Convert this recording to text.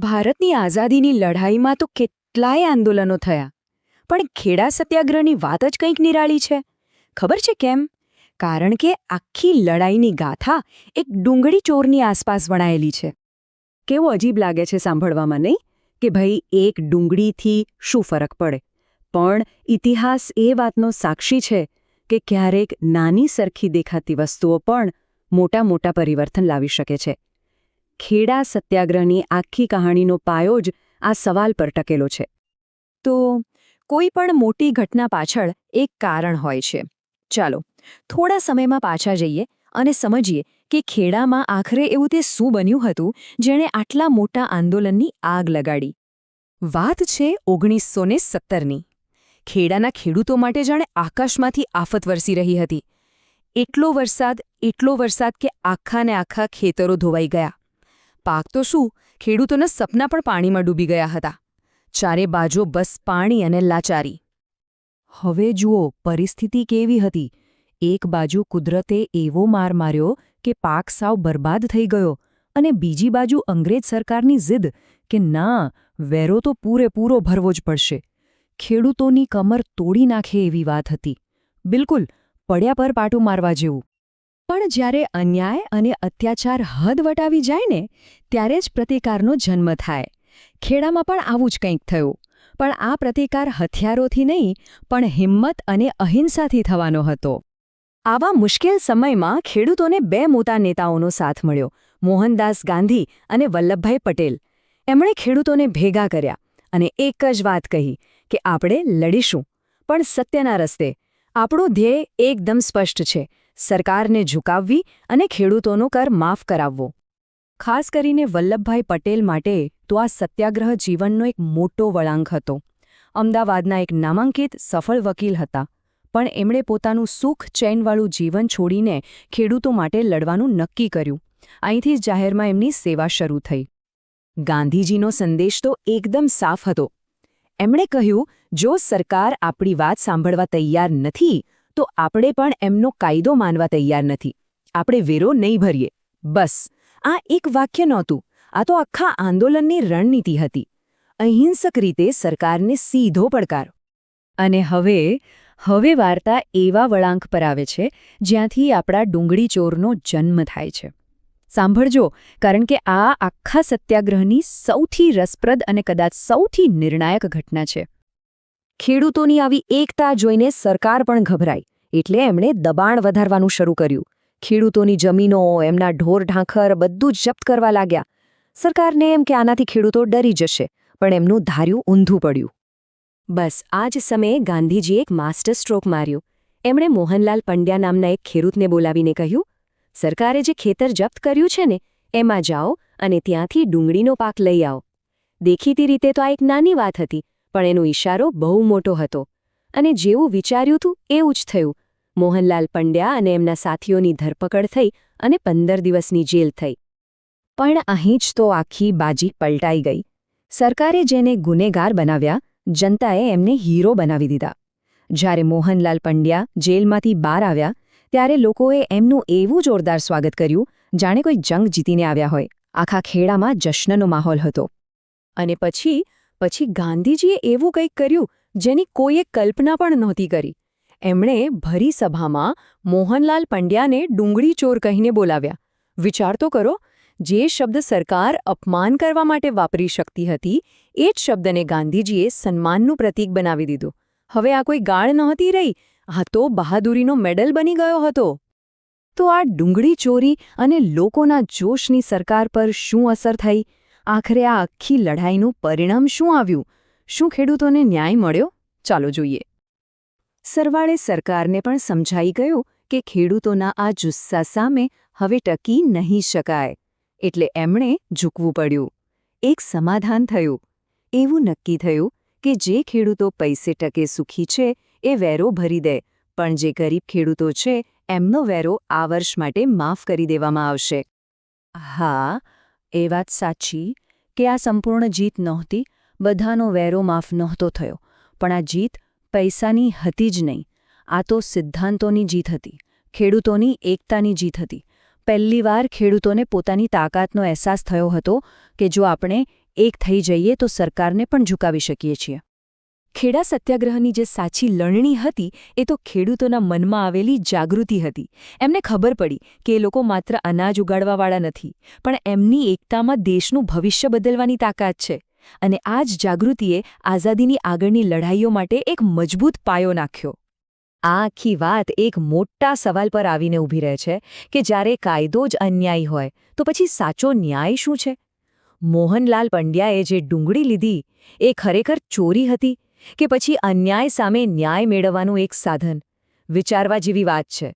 ભારતની આઝાદીની લડાઈમાં તો કેટલાય આંદોલનો થયા. પણ ખેડા સત્યાગ્રહની વાત જ કંઈક નિરાળી છે. ખબર છે કેમ? કારણ કે આખી લડાઈની ગાથા એક ડુંગળી ચોરની આસપાસ વણાયેલી છે. કેવું અજીબ લાગે છે સાંભળવામાં, નહીં? કે ભાઈ એક ડુંગળીથી શું ફરક પડે? પણ ઇતિહાસ એ વાતનો સાક્ષી છે કે ક્યારેક નાની સરખી દેખાતી વસ્તુઓ પણ મોટા મોટા પરિવર્તન લાવી શકે છે. ખેડા સત્યાગ્રહની આખી કહાણીનો પાયો જ આ સવાલ પર ટકેલો છે. તો કોઈ પણ મોટી ઘટના પાછળ એક કારણ હોય છે. ચાલો, થોડા સમયમાં પાછા જઈએ અને સમજીએ કે ખેડામાં આખરે એવું તે શું બન્યું હતું જેણે આટલા મોટા આંદોલનની આગ લગાડી. વાત છે ઓગણીસો ને સત્તરની. ખેડાના ખેડૂતો માટે જાણે આકાશમાંથી આફત વરસી રહી હતી. એટલો વરસાદ એટલો વરસાદ કે આખાને આખા ખેતરો ધોવાઈ ગયા. પાક તો શું? ખેડૂતોના સપના પણ પાણીમાં ડૂબી ગયા હતા. ચારે બાજુ બસ પાણી અને લાચારી. હવે જુઓ, પરિસ્થિતિ કેવી હતી. એક બાજુ કુદરતે એવો માર માર્યો કે પાક સાવ બરબાદ થઈ ગયો અને બીજી બાજુ અંગ્રેજ સરકારની જીદ કે ના, વેરો તો પૂરેપૂરો ભરવો જ પડશે. ખેડૂતોની કમર તોડી નાખે એવી વાત હતી. બિલકુલ, પડ્યા પર પાટું મારવા જેવું. પણ જ્યારે અન્યાય અને અત્યાચાર હદ વટાવી જાય ને, ત્યારે જ પ્રતિકારનો જન્મ થાય. ખેડામાં પણ આવું જ કંઈક થયું. પણ આ પ્રતિકાર હથિયારોથી નહીં, પણ હિંમત અને અહિંસાથી થવાનો હતો. આવા મુશ્કેલ સમયમાં ખેડૂતોને બે મોટા નેતાઓનો સાથ મળ્યો, મોહનદાસ ગાંધી અને વલ્લભભાઈ પટેલ. એમણે ખેડૂતોને ભેગા કર્યા અને એક જ વાત કહી કે આપણે લડીશું. પણ સત્યના રસ્તે. આપણું ધ્યેય એકદમ સ્પષ્ટ છે. સરકારને ઝુકાવવી અને ખેડૂતોનો કર માફ કરાવવો. ખાસ કરીને વલ્લભભાઈ પટેલ માટે તો આ સત્યાગ્રહ જીવનનો એક મોટો વળાંક હતો. અમદાવાદના એક નામાંકિત સફળ વકીલ હતા, પણ એમણે પોતાનું સુખ ચેનવાળું જીવન છોડીને ખેડૂતો માટે લડવાનું નક્કી કર્યું. અહીંથી જ જાહેરમાં એમની સેવા શરૂ થઈ. ગાંધીજીનો સંદેશ તો એકદમ સાફ હતો. એમણે કહ્યું, જો સરકાર આપણી વાત સાંભળવા તૈયાર નથી તો આપણે પણ એમનો કાયદો માનવા તૈયાર નથી. આપણે વેરો નહીં ભરીએ. બસ. આ એક વાક્ય નહોતું. આ તો આખા આંદોલનની રણનીતિ હતી. અહિંસક રીતે સરકારને સીધો પડકાર. અને હવે હવે વાર્તા એવા વળાંક પર આવે છે, જ્યાંથી આપણા ડુંગળી ચોરનો જન્મ થાય છે. સાંભળજો, કારણ કે આ આખા સત્યાગ્રહની સૌથી રસપ્રદ અને કદાચ સૌથી નિર્ણાયક ઘટના છે. ખેડૂતોની આવી એકતા જોઈને સરકાર પણ ગભરાઈ. એટલે એમણે દબાણ વધારવાનું શરૂ કર્યું. ખેડૂતોની જમીનો, એમના ઢોર ઢાંખર બધું જ જપ્ત કરવા લાગ્યા. સરકારને એમ કે આનાથી ખેડૂતો ડરી જશે, પણ એમનું ધાર્યું ઊંધું પડ્યું. બસ, આ જ સમયે ગાંધીજીએ એક માસ્ટર સ્ટ્રોક માર્યો. એમણે મોહનલાલ પંડ્યા નામના એક ખેડૂતને બોલાવીને કહ્યું, સરકારે જે ખેતર જપ્ત કર્યું છે ને, એમાં જાઓ અને ત્યાંથી ડુંગળીનો પાક લઈ આવો. દેખીતી રીતે તો આ એક નાની વાત હતી પણ એનો ઇશારો બહુ મોટો હતો. અને જેવું વિચાર્યું હતું એવું જ થયું. મોહનલાલ પંડ્યા અને એમના સાથીઓની ધરપકડ થઈ અને પંદર દિવસની જેલ થઈ. પણ અહીં જ તો આખી બાજી પલટાઈ ગઈ. સરકારે જેને ગુનેગાર બનાવ્યા, જનતાએ એમને હીરો બનાવી દીધા. જ્યારે મોહનલાલ પંડ્યા જેલમાંથી બહાર આવ્યા, ત્યારે લોકોએ એમનું એવું જોરદાર સ્વાગત કર્યું, જાણે કોઈ જંગ જીતીને આવ્યા હોય. આખા ખેડામાં જશ્નનો માહોલ હતો. અને પછી પછી ગાંધીજીએ એવું કંઈક કર્યું જેની કોઈએ કલ્પના પણ નહોતી કરી. એમણે ભરી સભામાં મોહનલાલ પંડ્યાને ડુંગળી ચોર કહીને બોલાવ્યા. વિચાર તો કરો, જે શબ્દ સરકાર અપમાન કરવા માટે વાપરી શકતી હતી, એ જ શબ્દને ગાંધીજીએ સન્માનનું પ્રતીક બનાવી દીધું. હવે આ કોઈ ગાળ નહોતી રહી, આ તો બહાદુરીનો મેડલ બની ગયો હતો. તો આ ડુંગળી ચોરી અને લોકોના જોશની સરકાર પર શું અસર થઈ? આખરે આ આખી લડાઈનું પરિણામ શું આવ્યું? શું ખેડૂતોને ન્યાય મળ્યો? ચાલો જોઈએ. સરવાળે સરકારને પણ સમજાઈ ગયું કે ખેડૂતોના આ જુસ્સા સામે હવે ટકી નહીં શકાય. એટલે એમણે ઝૂકવું પડ્યું. એક સમાધાન થયું. એવું નક્કી થયું કે જે ખેડૂતો પૈસે ટકે સુખી છે એ વેરો ભરી દે, પણ જે ગરીબ ખેડૂતો છે એમનો વેરો આ વર્ષ માટે માફ કરી દેવામાં આવશે. હા એ વાત સાચી કે આ સંપૂર્ણ જીત નહોતી, બધાનો વેરો માફ નહોતો થયો, પણ આ જીત પૈસાની હતી જ નહીં. આ તો સિદ્ધાંતોની જીત હતી, ખેડૂતોની એકતાની જીત હતી. પહેલીવાર ખેડૂતોને પોતાની તાકાતનો અહેસાસ થયો હતો કે જો આપણે એક થઈ જઈએ તો સરકારને પણ ઝુકાવી શકીએ છીએ. ખેડા સત્યાગ્રહની જે સાચી લણણી હતી, એ તો ખેડૂતોના મનમાં આવેલી જાગૃતિ હતી. એમને ખબર પડી કે એ લોકો માત્ર અનાજ ઉગાડવાવાળા નથી, પણ એમની એકતામાં દેશનું ભવિષ્ય બદલવાની તાકાત છે. અને આ જ જાગૃતિએ આઝાદીની આગળની લડાઈઓ માટે એક મજબૂત પાયો નાખ્યો. આ આખી વાત એક મોટા સવાલ પર આવીને ઊભી રહે છે કે જ્યારે કાયદો જ અન્યાયી હોય, તો પછી સાચો ન્યાય શું છે? મોહનલાલ પંડ્યાએ જે ડુંગળી લીધી, એ ખરેખર ચોરી હતી? કે પછી અન્યાય સામે ન્યાય મેળવવાનું એક સાધન. વિચારવા જેવી વાત છે.